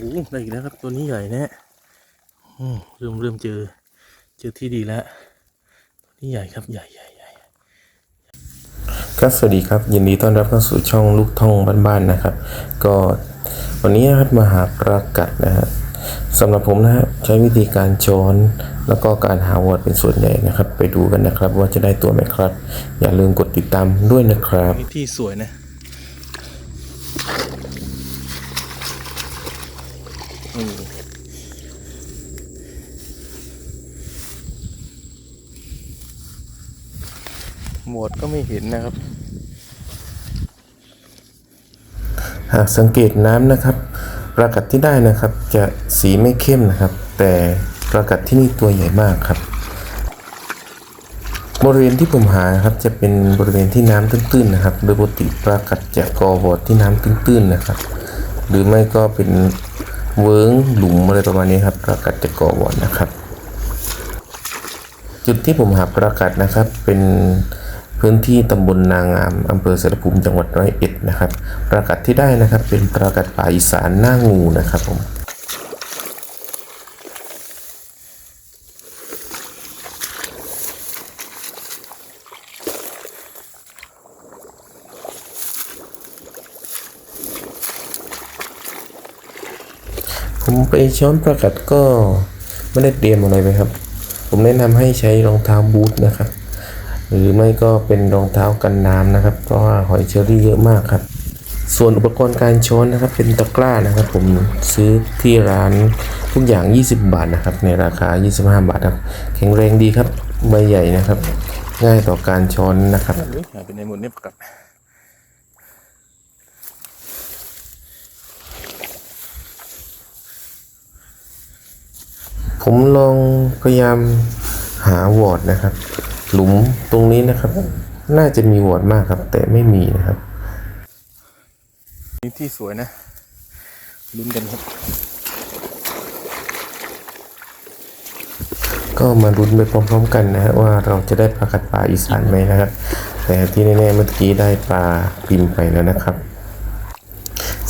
อ้ได้อีกแล้วครับตัวนี้ใหญ่แนะอืมเริ่มเริ่มเจอ เจอที่ดีแล้ว ตัวนี้ใหญ่ครับใหญ่ใหญ่ใหญ่ครับสวัสดีครับ ยินดีต้อนรับเข้าสู่ช่องลูกท่องบ้านๆนะครับ ก็วันนี้นะครับมาหาประกัดนะฮะสำหรับผมนะฮะใช้วิธีการช้อนแล้วก็การหาวอดเป็นส่วนใหญ่นะครับ ไปดูกันนะครับ ว่าจะได้ตัวไหมครับ อย่าลืมกดติดตามด้วยนะครับนี่ที่สวยนะ หมวดก็ไม่เห็นนะครับ หากสังเกตน้ำนะครับประกัดที่ได้นะครับ จะสีไม่เข้มนะครับ แต่ประกัดที่นี่ตัวใหญ่มากครับ บริเวณที่ผมหาครับจะเป็นบริเวณที่น้ำตื้นๆนะครับ โดยปกติประกัดจะกอวอดที่น้ำตื้นๆนะครับ หรือไม่ก็เป็นเวิ้งหลุมอะไรประมาณนี้ครับประกัดจะกอวอดนะครับ จุดที่ผมหาประกัดนะครับเป็น พื้นที่ตำบลนางามอำเภอเสรภูมิจังหวัดร้อยเอ็ดนะครับประกัดที่ได้นะครับเป็นประกัดป่าอีสานหน้างูนะครับผมผมไปช้อนประกัดก็ไม่ได้เตรียมอะไรไปครับ ผมแนะนำให้ใช้รองเท้าบูทนะครับ หรือไม่ก็เป็นรองเท้ากันน้ำนะครับ เพราะว่าหอยเชอรี่เยอะมากครับ ส่วนอุปกรณ์การช้อนนะครับ เป็นตะกร้านะครับ ผมซื้อที่ร้านทุกอย่าง 20 บาทนะครับ ในราคา 25 บาทครับ แข็งแรงดีครับใบใหญ่นะครับ ง่ายต่อการช้อนนะครับเฮ้ยหายไปในหมดเนี่ยประกัดผมลองพยายาม หาวอร์ดนะครับ หลุมตรงนี้นะครับ น่าจะมีวอร์ดมากครับ แต่ไม่มีนะครับนี่ที่สวยนะลุ้นกันครับ ก็มาลุ้นไปพร้อม ๆ กันนะฮะว่าเราจะได้ปลากัดปลาอีสานไหมนะครับ แต่ที่แน่ๆเมื่อกี้ได้ปลาพิมพ์ไปแล้วนะครับ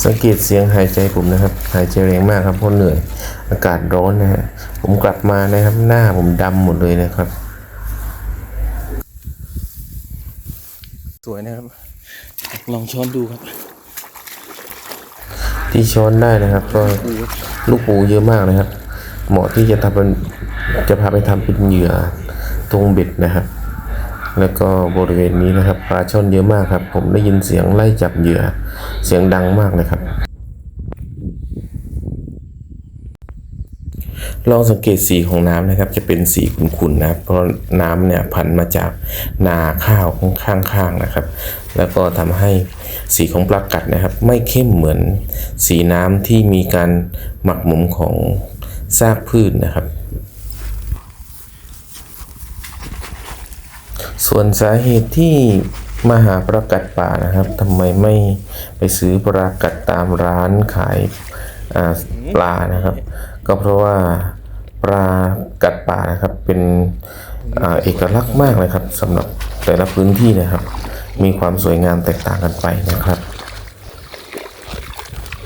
สังเกตเสียงหายใจผมนะครับ หายใจแรงมากครับเพราะเหนื่อย อากาศร้อนนะฮะผมกลับมานะครับหน้าผมดำหมดเลยนะครับ สวยนะครับ ลองช้อนดูครับ ที่ช้อนได้นะครับก็ลูกปูเยอะมากนะครับ เหมาะที่จะทำเป็นจะพาไปทำเป็นเหยื่อตรงเบ็ดนะครับ แล้วก็บริเวณนี้นะครับปลาช่อนเยอะมากครับ ผมได้ยินเสียงไล่จับเหยื่อเสียงดังมากเลยครับ ลองสังเกตสีของน้ำนะครับ จะเป็นสีขุ่นๆนะครับ เพราะน้ำเนี่ยพันมาจากนาข้าวข้างๆนะครับ แล้วก็ทำให้สีของปลากัดนะครับ ไม่เข้มเหมือนสีน้ำที่มีการหมักหมมของซากพืชนะครับ ส่วนสาเหตุที่มาหาปลากัดป่านะครับทำไมไม่ไปซื้อปลากัดตามร้านขายปลานะครับ ก็เพราะว่าปลากัดป่านะครับเป็นอเอกลักษณ์มากเลยครับสำหรับแต่ละพื้นที่นะครับ มีความสวยงามแตกต่างกันไปนะครับ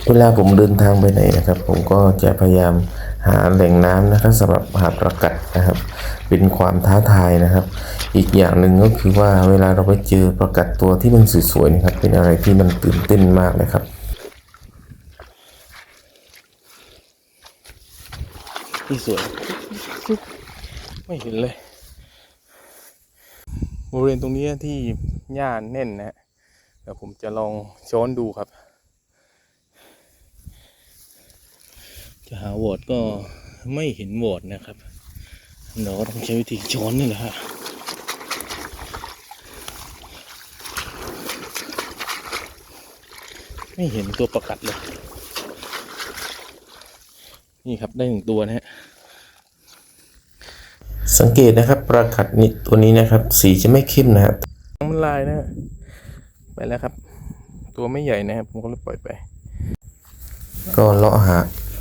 เวลาผมเดินทางไปไหนนะครับ ผมก็จะพยายามหาแหล่งน้ำนะครับสำหรับหาประกัดนะครับ เป็นความท้าทายนะครับ อีกอย่างหนึ่งก็คือว่าเวลาเราไปเจอประกัดตัวที่มันสวยๆนะครับ เป็นอะไรที่มันตื่นเต้นมากเลยครับ ที่สวย ไม่เห็นเลย บริเวณตรงนี้ที่หญ้าแน่นนะฮะเดี๋ยวผมจะลองช้อนดูครับ จะหาวอดก็ไม่เห็นวอดนะครับเดี๋ยวก็ต้องใช้วิธีช้อนนี่แหละฮะไม่เห็นตัวประกัดเลย นี่ครับได้หนึ่งตัวนะฮะสังเกตนะครับประกัดนี่ตัวนี้นะครับ สีจะไม่เข้มนะครับมันลายนะฮะไปแล้วครับ ตัวไม่ใหญ่นะครับผมก็เลยปล่อยไป ก็เลาะหา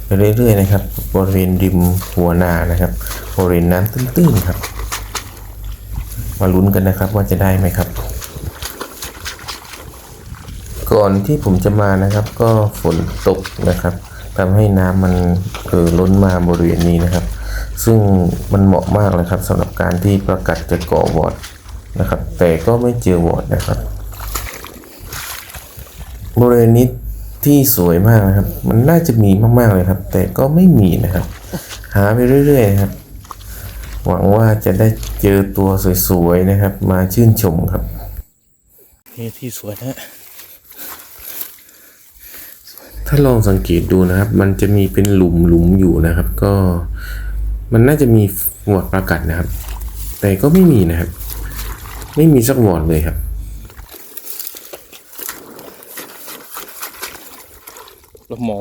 ไปเรื่อยๆนะครับ บริเวณริมหัวนานะครับบริเวณน้ำตื้นๆครับ มาลุ้นกันนะครับว่าจะได้ไหมครับ ก่อนที่ผมจะมานะครับ ก็ฝนตกนะครับ ทำให้น้ำมันเอ่อล้นมาบริเวณนี้นะครับ ซึ่งมันเหมาะมากเลยครับสำหรับการที่ประกัดจะก่อวอร์ดนะครับ แต่ก็ไม่เจอวอร์ดนะครับ บริเวณนี้ที่สวยมากนะครับ มันน่าจะมีมากๆเลยครับ แต่ก็ไม่มีนะครับ หาไปเรื่อยๆครับหวังว่าจะได้เจอตัวสวยๆนะครับ มาชื่นชมครับนี่ที่สวยนะ ถ้าลองสังเกตดูนะครับ มันจะมีเป็นหลุมหลุมๆอยู่นะครับ ก็มันน่าจะมีวอร์ดประกัดนะครับ แต่ก็ไม่มีนะครับ ไม่มีสักวอร์ดเลยครับปลาหมอ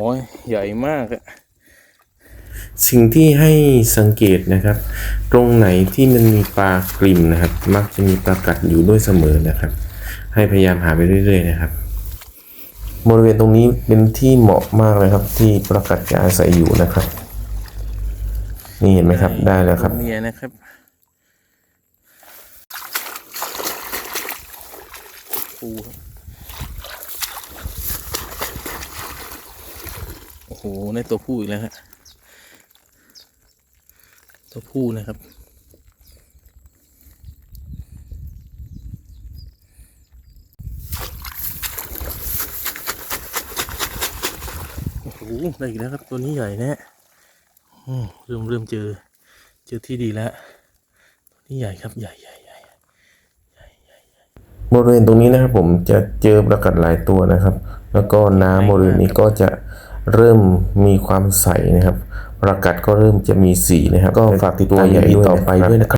ใหญ่มากอะสิ่งที่ให้สังเกตนะครับ ตรงไหนที่มันมีปลากริมนะครับ มักจะมีปลากัดอยู่ด้วยเสมอนะครับ ให้พยายามหาไปเรื่อยๆนะครับ บริเวณตรงนี้เป็นที่เหมาะมากเลยครับ ที่ปลากัดจะอาศัยอยู่นะครับ นี่เห็นไหมครับได้แล้วครับเมียนะครับปูครับโอ้โหในตัวผู้อีกแล้วฮะตัวผู้นะครับ อ้โหได้อีกแล้วครับตัวนี้ใหญ่แนะเริ่มเริ่มเจอ เจอที่ดีแล้วตัวนี้ใหญ่ครับใหญ่ใหญ่ใหญ่บริเวณตรงนี้นะครับผมจะเจอประกัดหลายตัวนะครับ แล้วก็น้ำบริเวณนี้ก็จะเริ่มมีความใสนะครับ ประกัดก็เริ่มจะมีสีนะครับ ก็ฝากติดตามอย่ต่อไปด้วยนะครับ